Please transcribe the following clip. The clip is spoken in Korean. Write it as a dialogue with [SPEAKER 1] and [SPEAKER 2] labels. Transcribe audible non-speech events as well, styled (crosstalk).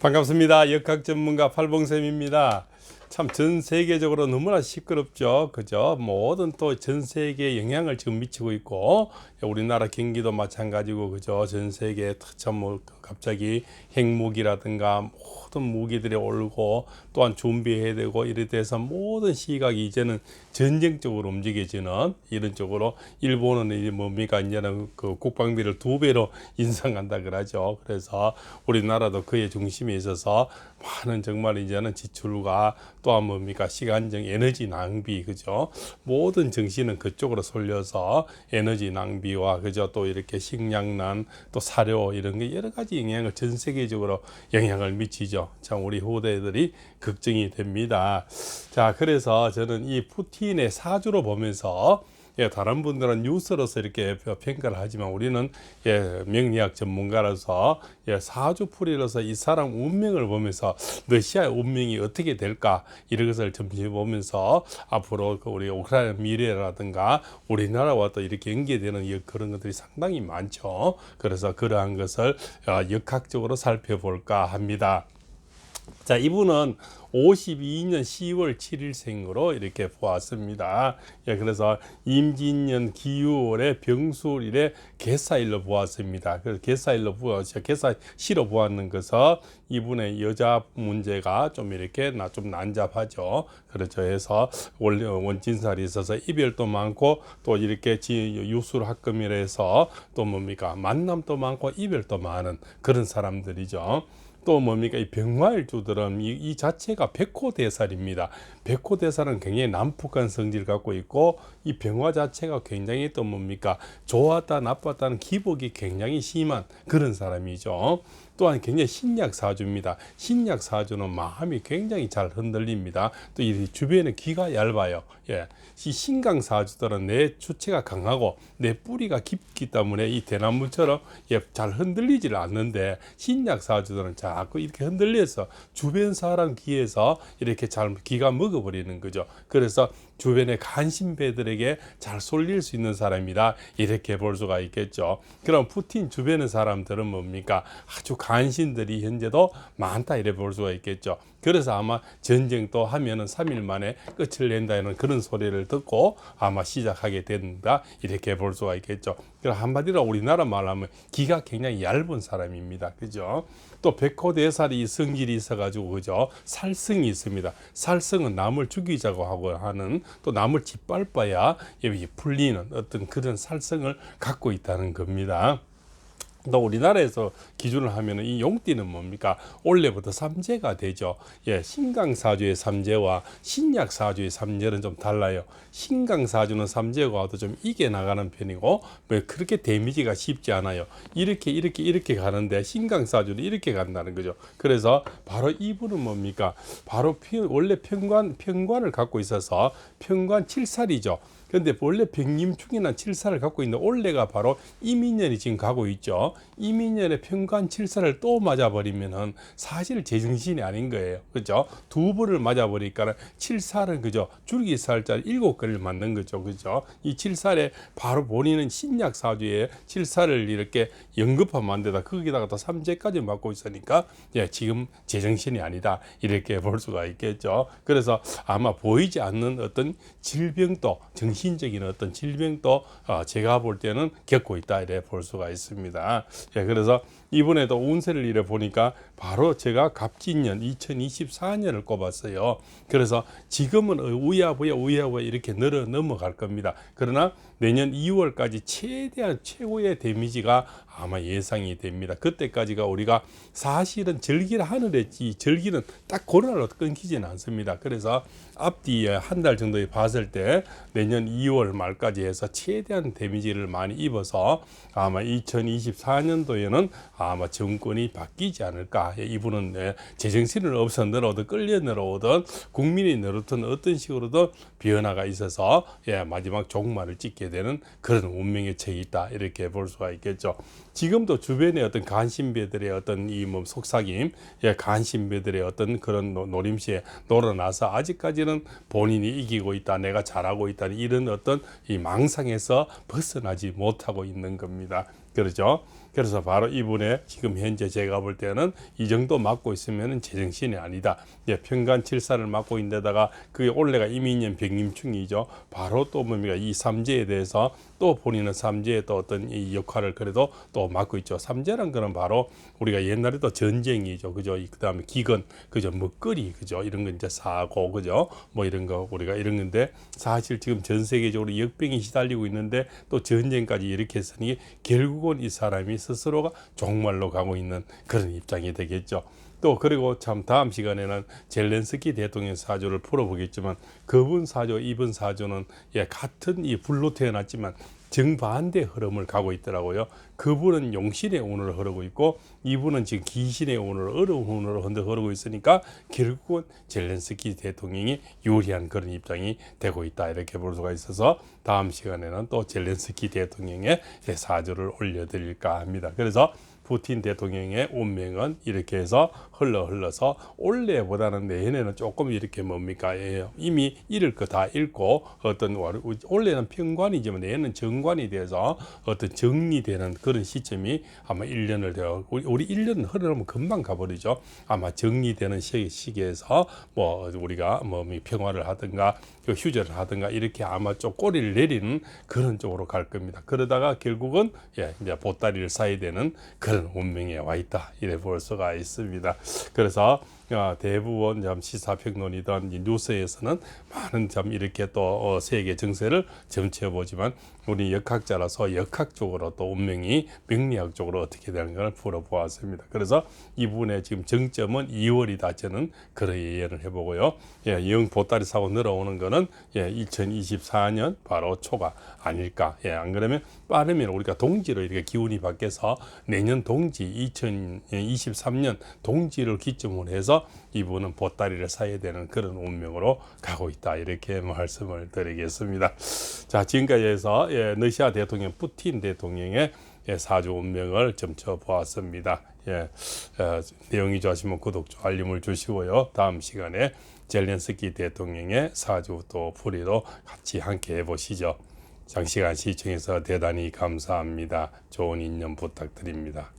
[SPEAKER 1] 반갑습니다. 역학 전문가 팔봉쌤입니다. 참 전 세계적으로 너무나 시끄럽죠. 그죠? 모든 또 전 세계에 영향을 지금 미치고 있고 우리나라 경기도 마찬가지고 그죠? 전 세계에 참뭐 갑자기 핵무기라든가 모든 무기들이 오르고 또한 준비해야 되고 이래 돼서 모든 시각이 이제는 전쟁 쪽으로 움직여지는 이런 쪽으로 일본은 이제 뭡니까 이제는 그 국방비를 두 배로 (laughs) 인상한다 그러죠. 그래서 우리나라도 그의 중심에 있어서 많은 정말 이제는 지출과 또한 뭡니까 시간적 에너지 낭비 그죠. 모든 정신은 그쪽으로 쏠려서 에너지 낭비 와 그죠 또 이렇게 식량난 또 사료 이런 게 여러 가지 영향을 전 세계적으로 영향을 미치죠. 참 우리 후대들이 걱정이 됩니다. 자 그래서 저는 이 푸틴의 사주로 보면서 예, 다른 분들은 뉴스로서 이렇게 평가를 하지만 우리는 예, 명리학 전문가로서 예, 사주풀이로서 이 사람 운명을 보면서 러시아의 운명이 어떻게 될까 이런 것을 점심 보면서 앞으로 그 우리 우크라이나 미래라든가 우리나라와 또 이렇게 연계되는 이 그런 것들이 상당히 많죠. 그래서 그러한 것을 어, 역학적으로 살펴볼까 합니다. 자, 이분은 52년 10월 7일생으로 이렇게 보았습니다. 예, 그래서 임진년 기유월에 병술일에 개사일로 보았습니다. 그래서 개사일로 보았죠. 개사시로 보았는 것은 이분의 여자 문제가 좀 이렇게 나 좀 난잡하죠. 그렇죠. 해서 원래 원진살이 있어서 이별도 많고 또 이렇게 유술 합금이라 해서 또 뭡니까 만남도 많고 이별도 많은 그런 사람들이죠. 또 뭡니까 이 병화일주들은 이, 이 자체가 백호대살입니다. 백호대살은 굉장히 난폭한 성질을 갖고 있고 이 병화 자체가 굉장히 또 뭡니까 좋았다 나빴다는 기복이 굉장히 심한 그런 사람이죠. 또한 굉장히 신약 사주입니다. 신약 사주는 마음이 굉장히 잘 흔들립니다. 또 이 주변에 귀가 얇아요. 예. 이 신강 사주들은 내 주체가 강하고 내 뿌리가 깊기 때문에 이 대나무처럼 예, 잘 흔들리질 않는데 신약 사주들은 자꾸 이렇게 흔들려서 주변 사람 귀에서 이렇게 잘 귀가 먹어버리는 거죠. 그래서 주변의 간신배들에게 잘 쏠릴 수 있는 사람이다. 이렇게 볼 수가 있겠죠. 그럼 푸틴 주변의 사람들은 뭡니까? 아주 간신들이 현재도 많다. 이래 볼 수가 있겠죠. 그래서 아마 전쟁도 하면은 3일 만에 끝을 낸다는 그런 소리를 듣고 아마 시작하게 된다. 이렇게 볼 수가 있겠죠. 그럼 한마디로 우리나라 말하면 기가 굉장히 얇은 사람입니다. 그죠? 또 백호대살이 성질이 있어가지고 그죠? 살성이 있습니다. 살성은 남을 죽이자고 하고 하는 또 남을 짓밟아야 풀리는 어떤 그런 살성을 갖고 있다는 겁니다. 또 우리나라에서 기준을 하면은 이 용띠는 뭡니까? 올해부터 삼재가 되죠. 예, 신강사주의 삼재와 신약사주의 삼재는 좀 달라요. 신강사주는 삼재가 와도 좀 이겨 나가는 편이고 뭐 그렇게 데미지가 쉽지 않아요. 이렇게 이렇게 이렇게 가는데 신강사주는 이렇게 간다는 거죠. 그래서 바로 이분은 뭡니까? 바로 원래 평관 평관을 갖고 있어서 평관 칠살이죠. 그런데 원래 백림충이나 칠사를 갖고 있는 올해가 바로 이민년이 지금 가고 있죠. 이민년의 평관 칠사를 또 맞아버리면은 사실 제정신이 아닌 거예요. 그죠? 두 번을 맞아버리니까 칠살은 그죠? 줄기살자 일곱 개를 만든 거죠. 그죠? 이 칠살에 바로 본인은 신약 사주에 칠살을 이렇게 연급하면 데다 거기다가 또 삼재까지 맞고 있으니까 예, 지금 제정신이 아니다. 이렇게 볼 수가 있겠죠. 그래서 아마 보이지 않는 어떤 질병도 정신 정신적인 어떤 질병도 어, 제가 볼 때는 겪고 있다 이래 볼 수가 있습니다. 예, 그래서 이번에도 운세를 이래 보니까 바로 제가 갑진년 2024년을 꼽았어요. 그래서 지금은 우야부야 우야부야 이렇게 늘어 넘어갈 겁니다. 그러나 내년 2월까지 최대한 최고의 데미지가 아마 예상이 됩니다. 그때까지가 우리가 사실은 절기를 하늘에 이 절기는 딱 고라로 끊기지는 않습니다. 그래서 앞뒤에 한 달 정도 봤을 때 내년 2월 말까지 해서 최대한 데미지를 많이 입어서 아마 2024년도에는 아마 정권이 바뀌지 않을까. 이분은 제정신을 없어 늘어오든 끌려 늘어오든 국민이 늘어든 어떤 식으로든 변화가 있어서 예, 마지막 종말을 찍게 되는 그런 운명의 책이 있다. 이렇게 볼 수가 있겠죠. 지금도 주변에 어떤 간신배들의 어떤 이 뭐 속삭임, 예, 간신배들의 어떤 그런 노림시에 놀아나서 아직까지는 본인이 이기고 있다, 내가 잘하고 있다, 이런 어떤 이 망상에서 벗어나지 못하고 있는 겁니다. 그렇죠? 그래서 바로 이분의 지금 현재 제가 볼 때는 이 정도 맞고 있으면은 제정신이 아니다. 예, 평간 칠사를 맞고 있는데다가 그게 올해가 이민년 백림충이죠. 바로 또 뭡니까 이 삼재에 대해서 또 본인은 삼재의 또 어떤 이 역할을 그래도 또 맡고 있죠. 삼재란 거는 바로 우리가 옛날에도 전쟁이죠. 그죠? 이 그다음에 기근, 그죠? 먹거리, 그죠? 이런 거 이제 사고, 그죠? 뭐 이런 거 우리가 이런 건데 사실 지금 전 세계적으로 역병이 시달리고 있는데 또 전쟁까지 이렇게 했으니 결국은 이 사람이 스스로가 종말로 가고 있는 그런 입장이 되겠죠. 또 그리고 참 다음 시간에는 젤렌스키 대통령 사주를 풀어보겠지만 그분 사주, 이분 사주는 예 같은 이 불로 태어났지만 정반대 흐름을 가고 있더라고요. 그분은 용신의 운으로 흐르고 있고 이분은 지금 귀신의 운으로 어려운 운으로 흔들 흐르고 있으니까 결국은 젤렌스키 대통령이 유리한 그런 입장이 되고 있다 이렇게 볼 수가 있어서 다음 시간에는 또 젤렌스키 대통령의 사주를 올려드릴까 합니다. 그래서 푸틴 대통령의 운명은 이렇게 해서 흘러 흘러서 올해보다는 내년에는 조금 이렇게 뭡니까? 예, 이미 잃을 거 다 잃고 어떤 월- 올해는 평관이지만 내년은 정관이 돼서 어떤 정리되는 그런 시점이 아마 1년을 되어 우리, 우리 1년 흐르면 금방 가버리죠. 아마 정리되는 시, 시기에서 뭐 우리가 뭐 평화를 하든가 그 휴전을 하든가 이렇게 아마 좀 꼬리를 내리는 그런 쪽으로 갈 겁니다. 그러다가 결국은 예, 이제 보따리를 사야 되는 그런 운명에 와 있다 이래 볼 수가 있습니다. 그래서 어, 대부분 참 시사평론이든 이 뉴스에서는 많은 참 이렇게 또 어, 세계 정세를 점치해 보지만 우리 역학자라서 역학적으로 또 운명이 명리학적으로 어떻게 되는 걸 풀어보았습니다. 그래서 이분의 지금 정점은 2월이다 저는 그런 예언을 해보고요. 예, 영 보따리 사고 늘어오는 거는 예, 2024년 바로 초가 아닐까. 예, 안 그러면 빠르면 우리가 동지로 이렇게 기운이 바뀌어서 내년 동지 2023년 동지를 기점으로 해서 이분은 보따리를 사야 되는 그런 운명으로 가고 있다 이렇게 말씀을 드리겠습니다. 자 지금까지 해서 예, 러시아 대통령 푸틴 대통령의 예, 사주 운명을 점쳐 보았습니다. 예, 어, 내용이 좋아하시면 구독, 좀 알림을 주시고요. 다음 시간에 젤렌스키 대통령의 사주 또 풀이도 같이 함께 해보시죠. 장시간 시청해서 대단히 감사합니다. 좋은 인연 부탁드립니다.